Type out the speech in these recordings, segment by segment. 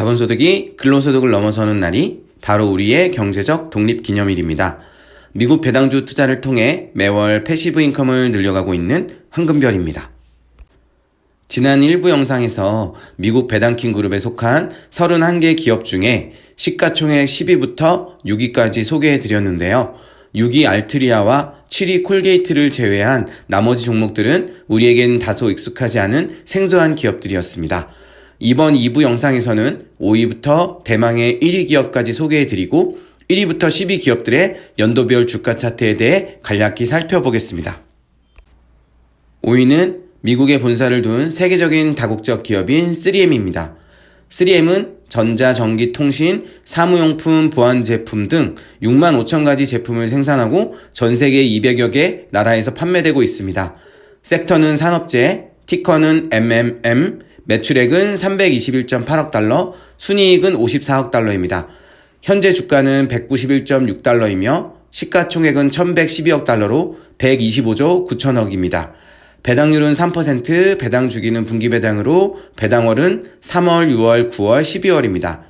자본소득이 근로소득을 넘어서는 날이 바로 우리의 경제적 독립 기념일입니다. 미국 배당주 투자를 통해 매월 패시브 인컴을 늘려가고 있는 황금별입니다. 지난 일부 영상에서 미국 배당킹 그룹에 속한 31개 기업 중에 시가총액 10위부터 6위까지 소개해 드렸는데요. 6위 알트리아와 7위 콜게이트를 제외한 나머지 종목들은 우리에겐 다소 익숙하지 않은 생소한 기업들이었습니다. 이번 2부 영상에서는 5위부터 대망의 1위 기업까지 소개해 드리고 1위부터 10위 기업들의 연도별 주가 차트에 대해 간략히 살펴보겠습니다. 5위는 미국에 본사를 둔 세계적인 다국적 기업인 3M입니다. 3M은 전자, 전기, 통신, 사무용품, 보안 제품 등 6만 5천 가지 제품을 생산하고 전 세계 200여 개 나라에서 판매되고 있습니다. 섹터는 산업재, 티커는 MMM, 매출액은 321.8억 달러, 순이익은 54억 달러입니다. 현재 주가는 191.6 달러이며 시가총액은 1112억 달러로 125조 9천억입니다. 배당률은 3%, 배당 주기는 분기 배당으로 배당월은 3월, 6월, 9월, 12월입니다.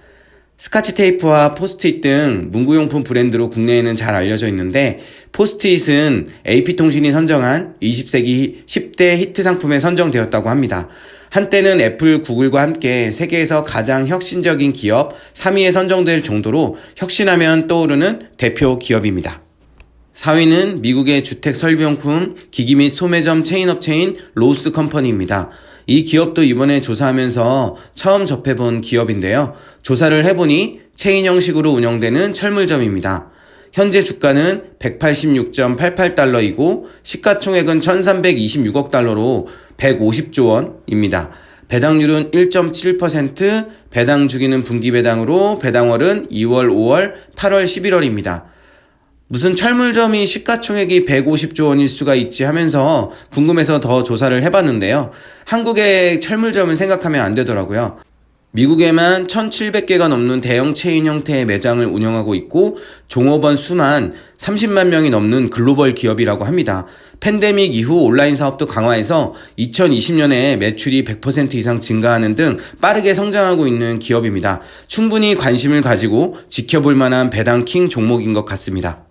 스카치 테이프와 포스트잇 등 문구용품 브랜드로 국내에는 잘 알려져 있는데 포스트잇은 AP통신이 선정한 20세기 10대 히트 상품에 선정되었다고 합니다. 한때는 애플, 구글과 함께 세계에서 가장 혁신적인 기업 3위에 선정될 정도로 혁신하면 떠오르는 대표 기업입니다. 4위는 미국의 주택 설비용품 기기 및 소매점 체인 업체인 로스 컴퍼니입니다. 이 기업도 이번에 조사하면서 처음 접해본 기업인데요. 조사를 해보니 체인 형식으로 운영되는 철물점입니다. 현재 주가는 186.88달러이고 시가총액은 1326억 달러로 150조 원입니다. 배당률은 1.7%, 배당 주기는 분기 배당으로 배당월은 2월, 5월, 8월, 11월입니다. 무슨 철물점이 시가총액이 150조 원일 수가 있지 하면서 궁금해서 더 조사를 해봤는데요. 한국의 철물점을 생각하면 안 되더라고요. 미국에만 1,700개가 넘는 대형 체인 형태의 매장을 운영하고 있고 종업원 수만 30만 명이 넘는 글로벌 기업이라고 합니다. 팬데믹 이후 온라인 사업도 강화해서 2020년에 매출이 100% 이상 증가하는 등 빠르게 성장하고 있는 기업입니다. 충분히 관심을 가지고 지켜볼 만한 배당킹 종목인 것 같습니다.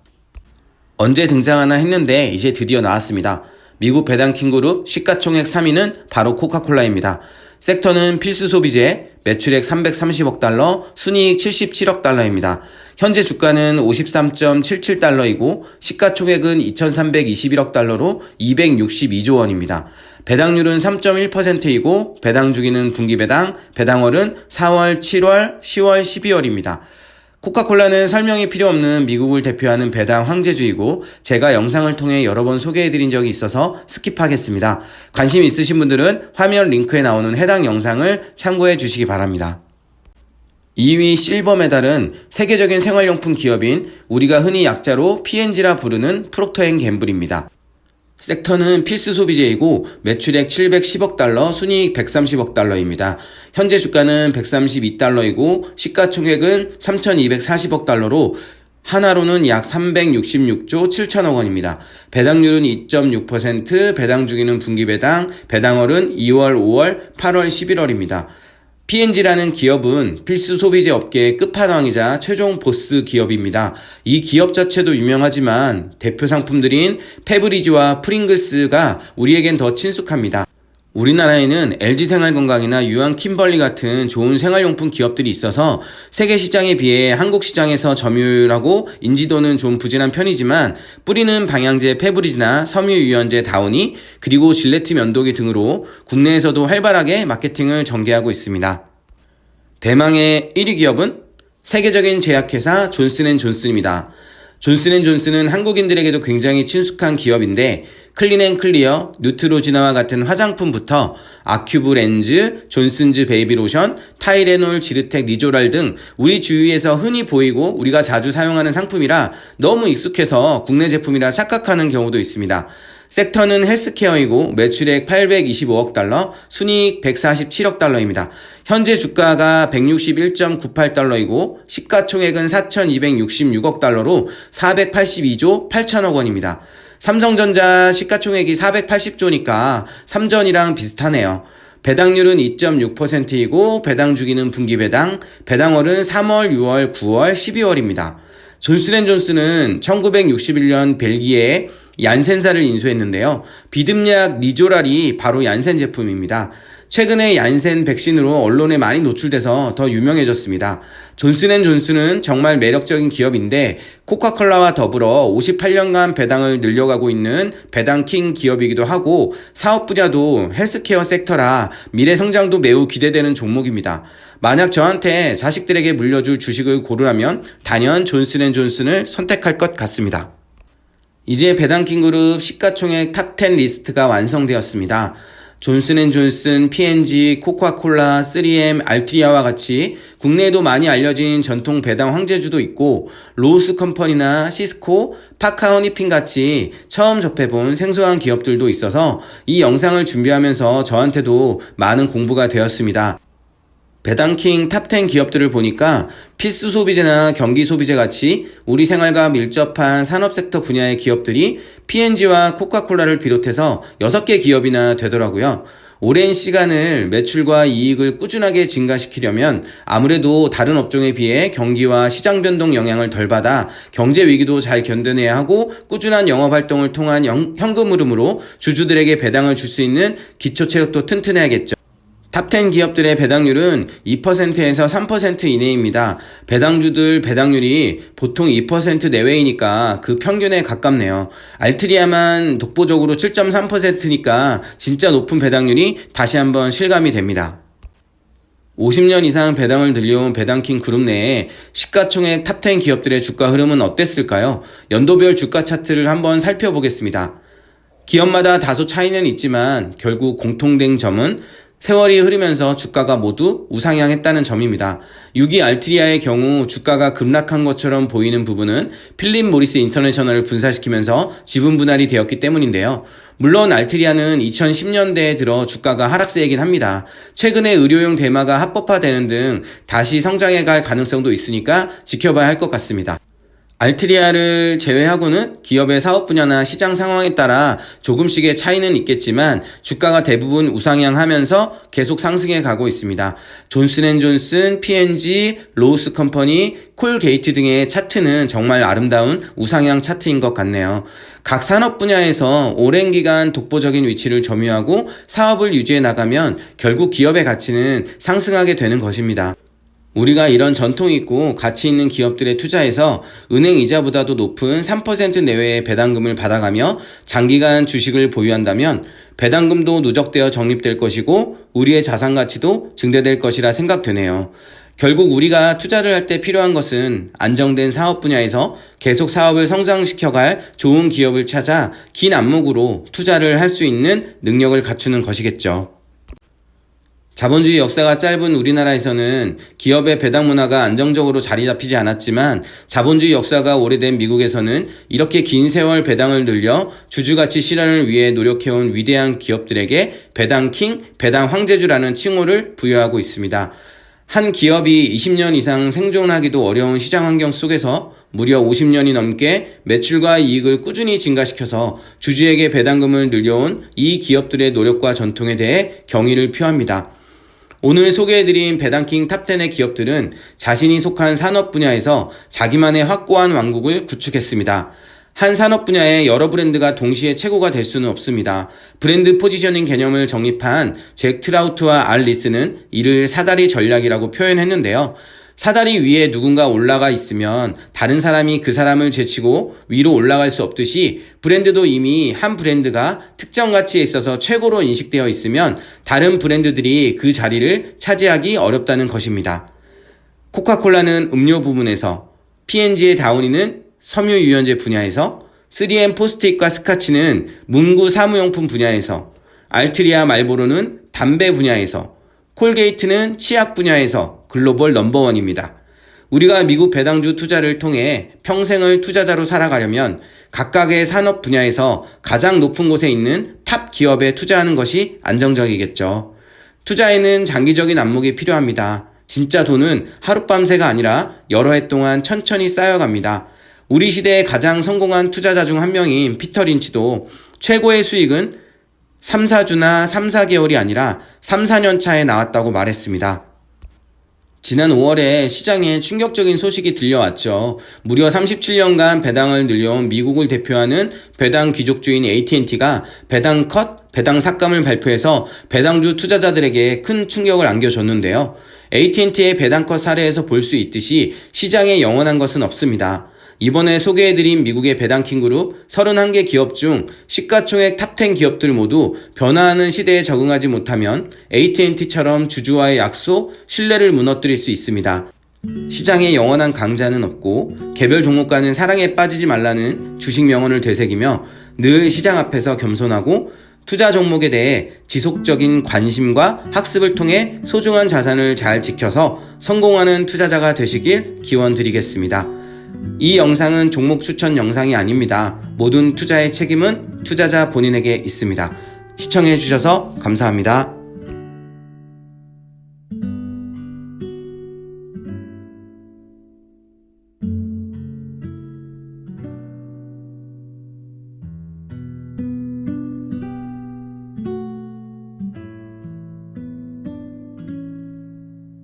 언제 등장하나 했는데 이제 드디어 나왔습니다. 미국 배당킹 그룹 시가총액 3위는 바로 코카콜라입니다. 섹터는 필수 소비재, 매출액 330억 달러, 순이익 77억 달러입니다. 현재 주가는 53.77달러이고 시가총액은 2321억 달러로 262조 원입니다. 배당률은 3.1%이고 배당 주기는 분기 배당, 배당월은 4월, 7월, 10월, 12월입니다. 코카콜라는 설명이 필요 없는 미국을 대표하는 배당 황제주이고 제가 영상을 통해 여러 번 소개해드린 적이 있어서 스킵하겠습니다. 관심 있으신 분들은 화면 링크에 나오는 해당 영상을 참고해 주시기 바랍니다. 2위 실버 메달은 세계적인 생활용품 기업인 우리가 흔히 약자로 P&G라 부르는 프록터 앤 갬블입니다. 섹터는 필수 소비재이고 매출액 710억 달러, 순이익 130억 달러입니다. 현재 주가는 132달러이고 시가총액은 3240억 달러로 하나로는 약 366조 7천억 원입니다. 배당률은 2.6%, 배당 주기는 분기 배당, 배당월은 2월, 5월, 8월, 11월입니다. P&G라는 기업은 필수 소비재 업계의 끝판왕이자 최종 보스 기업입니다. 이 기업 자체도 유명하지만 대표 상품들인 페브리즈와 프링글스가 우리에겐 더 친숙합니다. 우리나라에는 LG생활건강이나 유한 킴벌리 같은 좋은 생활용품 기업들이 있어서 세계 시장에 비해 한국 시장에서 점유율하고 인지도는 좀 부진한 편이지만 뿌리는 방향제 페브리즈나 섬유유연제 다우니 그리고 질레트 면도기 등으로 국내에서도 활발하게 마케팅을 전개하고 있습니다. 대망의 1위 기업은 세계적인 제약회사 존슨앤존슨입니다. 존슨앤존슨은 한국인들에게도 굉장히 친숙한 기업인데 클린앤클리어, 뉴트로지나와 같은 화장품부터 아큐브 렌즈, 존슨즈 베이비 로션, 타이레놀, 지르텍, 리조랄 등 우리 주위에서 흔히 보이고 우리가 자주 사용하는 상품이라 너무 익숙해서 국내 제품이라 착각하는 경우도 있습니다. 섹터는 헬스케어이고 매출액 825억 달러, 순이익 147억 달러입니다. 현재 주가가 161.98달러이고 시가총액은 4,266억 달러로 482조 8천억 원입니다. 삼성전자 시가총액이 480조니까 삼전이랑 비슷하네요. 배당률은 2.6%이고 배당 주기는 분기 배당, 배당월은 3월, 6월, 9월, 12월입니다. 존슨앤존슨은 1961년 벨기에에 얀센사를 인수했는데요. 비듬약 니조랄이 바로 얀센 제품입니다. 최근에 얀센 백신으로 언론에 많이 노출돼서 더 유명해졌습니다. 존슨앤존슨은 정말 매력적인 기업인데 코카콜라와 더불어 58년간 배당을 늘려가고 있는 배당킹 기업이기도 하고 사업 분야도 헬스케어 섹터라 미래 성장도 매우 기대되는 종목입니다. 만약 저한테 자식들에게 물려줄 주식을 고르라면 단연 존슨앤존슨을 선택할 것 같습니다. 이제 배당킹 그룹 시가총액 탑10 리스트가 완성되었습니다. 존슨앤존슨, P&G, 코카콜라, 3M, 알트리아와 같이 국내에도 많이 알려진 전통 배당 황제주도 있고 로스 컴퍼니나 시스코, 파카 허니핀 같이 처음 접해본 생소한 기업들도 있어서 이 영상을 준비하면서 저한테도 많은 공부가 되었습니다. 배당킹 탑10 기업들을 보니까 필수 소비재나 경기 소비재 같이 우리 생활과 밀접한 산업 섹터 분야의 기업들이 P&G와 코카콜라를 비롯해서 6개 기업이나 되더라고요. 오랜 시간을 매출과 이익을 꾸준하게 증가시키려면 아무래도 다른 업종에 비해 경기와 시장 변동 영향을 덜 받아 경제 위기도 잘 견뎌내야 하고 꾸준한 영업 활동을 통한 현금 흐름으로 주주들에게 배당을 줄 수 있는 기초 체력도 튼튼해야겠죠. 탑10 기업들의 배당률은 2%에서 3% 이내입니다. 배당주들 배당률이 보통 2% 내외이니까 그 평균에 가깝네요. 알트리아만 독보적으로 7.3%니까 진짜 높은 배당률이 다시 한번 실감이 됩니다. 50년 이상 배당을 들려온 배당킹 그룹 내에 시가총액 탑10 기업들의 주가 흐름은 어땠을까요? 연도별 주가 차트를 한번 살펴보겠습니다. 기업마다 다소 차이는 있지만 결국 공통된 점은 세월이 흐르면서 주가가 모두 우상향했다는 점입니다. 6위 알트리아의 경우 주가가 급락한 것처럼 보이는 부분은 필립 모리스 인터내셔널을 분사시키면서 지분 분할이 되었기 때문인데요. 물론 알트리아는 2010년대에 들어 주가가 하락세이긴 합니다. 최근에 의료용 대마가 합법화되는 등 다시 성장해 갈 가능성도 있으니까 지켜봐야 할 것 같습니다. 알트리아를 제외하고는 기업의 사업 분야나 시장 상황에 따라 조금씩의 차이는 있겠지만 주가가 대부분 우상향하면서 계속 상승해 가고 있습니다. 존슨앤존슨, P&G, 로우스 컴퍼니, 콜게이트 등의 차트는 정말 아름다운 우상향 차트인 것 같네요. 각 산업 분야에서 오랜 기간 독보적인 위치를 점유하고 사업을 유지해 나가면 결국 기업의 가치는 상승하게 되는 것입니다. 우리가 이런 전통 있고 가치 있는 기업들에 투자해서 은행 이자보다도 높은 3% 내외의 배당금을 받아가며 장기간 주식을 보유한다면 배당금도 누적되어 적립될 것이고 우리의 자산 가치도 증대될 것이라 생각되네요. 결국 우리가 투자를 할 때 필요한 것은 안정된 사업 분야에서 계속 사업을 성장시켜갈 좋은 기업을 찾아 긴 안목으로 투자를 할 수 있는 능력을 갖추는 것이겠죠. 자본주의 역사가 짧은 우리나라에서는 기업의 배당 문화가 안정적으로 자리 잡히지 않았지만 자본주의 역사가 오래된 미국에서는 이렇게 긴 세월 배당을 늘려 주주가치 실현을 위해 노력해온 위대한 기업들에게 배당킹, 배당 황제주라는 칭호를 부여하고 있습니다. 한 기업이 20년 이상 생존하기도 어려운 시장 환경 속에서 무려 50년이 넘게 매출과 이익을 꾸준히 증가시켜서 주주에게 배당금을 늘려온 이 기업들의 노력과 전통에 대해 경의를 표합니다. 오늘 소개해드린 배당킹 탑10의 기업들은 자신이 속한 산업 분야에서 자기만의 확고한 왕국을 구축했습니다. 한 산업 분야의 여러 브랜드가 동시에 최고가 될 수는 없습니다. 브랜드 포지셔닝 개념을 정립한 잭 트라우트와 알 리스는 이를 사다리 전략이라고 표현했는데요. 사다리 위에 누군가 올라가 있으면 다른 사람이 그 사람을 제치고 위로 올라갈 수 없듯이 브랜드도 이미 한 브랜드가 특정 가치에 있어서 최고로 인식되어 있으면 다른 브랜드들이 그 자리를 차지하기 어렵다는 것입니다. 코카콜라는 음료 부분에서, P&G의 다우니는 섬유 유연제 분야에서, 3M 포스트잇과 스카치는 문구 사무용품 분야에서, 알트리아 말보로는 담배 분야에서, 콜게이트는 치약 분야에서 글로벌 넘버원입니다. 우리가 미국 배당주 투자를 통해 평생을 투자자로 살아가려면 각각의 산업 분야에서 가장 높은 곳에 있는 탑 기업에 투자하는 것이 안정적이겠죠. 투자에는 장기적인 안목이 필요합니다. 진짜 돈은 하룻밤새가 아니라 여러 해 동안 천천히 쌓여갑니다. 우리 시대의 가장 성공한 투자자 중 한 명인 피터 린치도 최고의 수익은 3, 4주나 3, 4개월이 아니라 3, 4년 차에 나왔다고 말했습니다. 지난 5월에 시장에 충격적인 소식이 들려왔죠. 무려 37년간 배당을 늘려온 미국을 대표하는 배당 귀족주인 AT&T가 배당 컷, 배당 삭감을 발표해서 배당주 투자자들에게 큰 충격을 안겨줬는데요. AT&T의 배당 컷 사례에서 볼 수 있듯이 시장에 영원한 것은 없습니다. 이번에 소개해드린 미국의 배당킹 그룹 31개 기업 중 시가총액 탑10 기업들 모두 변화하는 시대에 적응하지 못하면 AT&T처럼 주주와의 약속, 신뢰를 무너뜨릴 수 있습니다. 시장에 영원한 강자는 없고 개별 종목과는 사랑에 빠지지 말라는 주식 명언을 되새기며 늘 시장 앞에서 겸손하고 투자 종목에 대해 지속적인 관심과 학습을 통해 소중한 자산을 잘 지켜서 성공하는 투자자가 되시길 기원 드리겠습니다. 이 영상은 종목 추천 영상이 아닙니다. 모든 투자의 책임은 투자자 본인에게 있습니다. 시청해 주셔서 감사합니다.